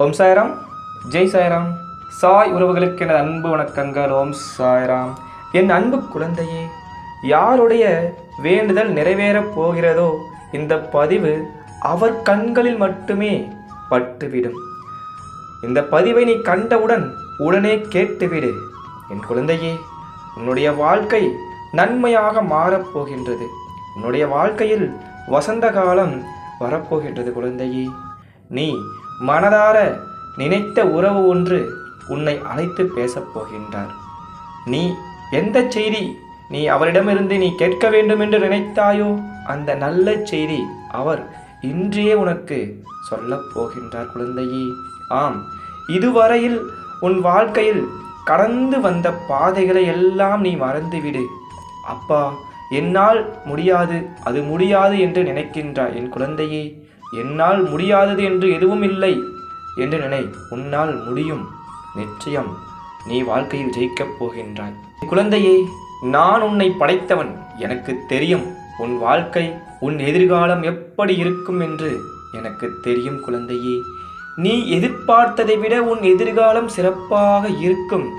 ஓம் சாய்ராம். ஜெய் சாய்ராம். சாய் உறவுகளுக்கு எனது அன்பு வணக்கங்கள். ஓம் சாய்ராம். என் அன்பு குழந்தையே யாருடைய வேண்டுதல் நிறைவேறப் போகிறதோ இந்த பதிவு அவர் கண்களில் மட்டுமே பட்டுவிடும். இந்த பதிவை நீ கண்டவுடன் உடனே கேட்டுவிடு. என் குழந்தையே உன்னுடைய வாழ்க்கை நன்மையாக மாறப்போகின்றது உன்னுடைய வாழ்க்கையில் வசந்த காலம் வரப்போகின்றது குழந்தையே. நீ மனதார நினைத்த உறவு ஒன்று உன்னை அழைத்து பேசப் போகின்றார். நீ எந்த செய்தி நீ அவரிடமிருந்து நீ கேட்க வேண்டும் என்று நினைத்தாயோ அந்த நல்ல செய்தி அவர் இன்றே உனக்கு சொல்லப் போகின்றார் குழந்தையே. ஆம் இதுவரையில் உன் வாழ்க்கையில் கடந்து வந்த பாதைகளை எல்லாம் நீ மறந்துவிடு. அப்பா என்னால் முடியாது அது முடியாது என்று நினைக்கின்றாய் என் குழந்தையே. என்னால் முடியாதது என்று எதுவும் இல்லை என்று நினை. உன்னால் முடியும். நிச்சயம். நீ வாழ்க்கையில் ஜெயிக்கப் போகின்றாய். குழந்தையே நான் உன்னை படைத்தவன். எனக்கு தெரியும். உன் வாழ்க்கை உன் எதிர்காலம் எப்படி இருக்கும் என்று எனக்கு தெரியும் குழந்தையே. நீ எதிர்பார்த்ததை விட உன் எதிர்காலம் சிறப்பாக இருக்கும்.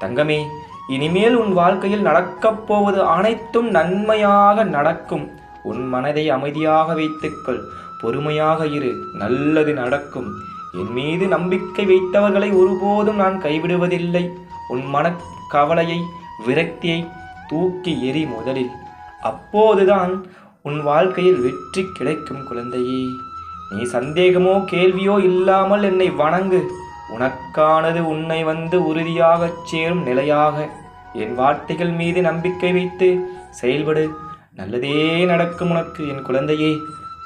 தங்கமே இனிமேல் உன் வாழ்க்கையில் நடக்கப் போவது அனைத்தும் நன்மையாக நடக்கும். உன் மனதை அமைதியாக வைத்துக்கொள். பொறுமையாக இரு நல்லது நடக்கும். என் மீது நம்பிக்கை வைத்தவர்களை ஒருபோதும் நான் கைவிடுவதில்லை. உன் மன கவலையை விரக்தியை தூக்கி எறி முதலில். அப்போதுதான் உன் வாழ்க்கையில் வெற்றி கிடைக்கும் குழந்தையே. நீ சந்தேகமோ கேள்வியோ இல்லாமல் என்னை வணங்கு. உனக்கானது உன்னை வந்து உறுதியாகச் சேரும் நிலையாக. என் வார்த்தைகள் மீது நம்பிக்கை வைத்து செயல்படு. நல்லதே நடக்கும் உனக்கு என் குழந்தையே.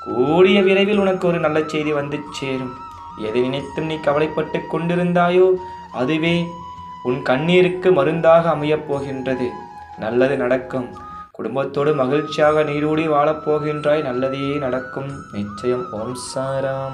கூடிய விரைவில் உனக்கு ஒரு நல்ல செய்தி வந்து சேரும். எதை நினைத்தும் நீ கவலைப்பட்டு கொண்டிருந்தாயோ அதுவே உன் கண்ணீருக்கு மருந்தாக அமையப் போகின்றது. நல்லது நடக்கும். குடும்பத்தோடு மகிழ்ச்சியாக நீரூடி வாழப் போகின்றாய். நல்லதே நடக்கும். நிச்சயம் ஓம் சாராம்.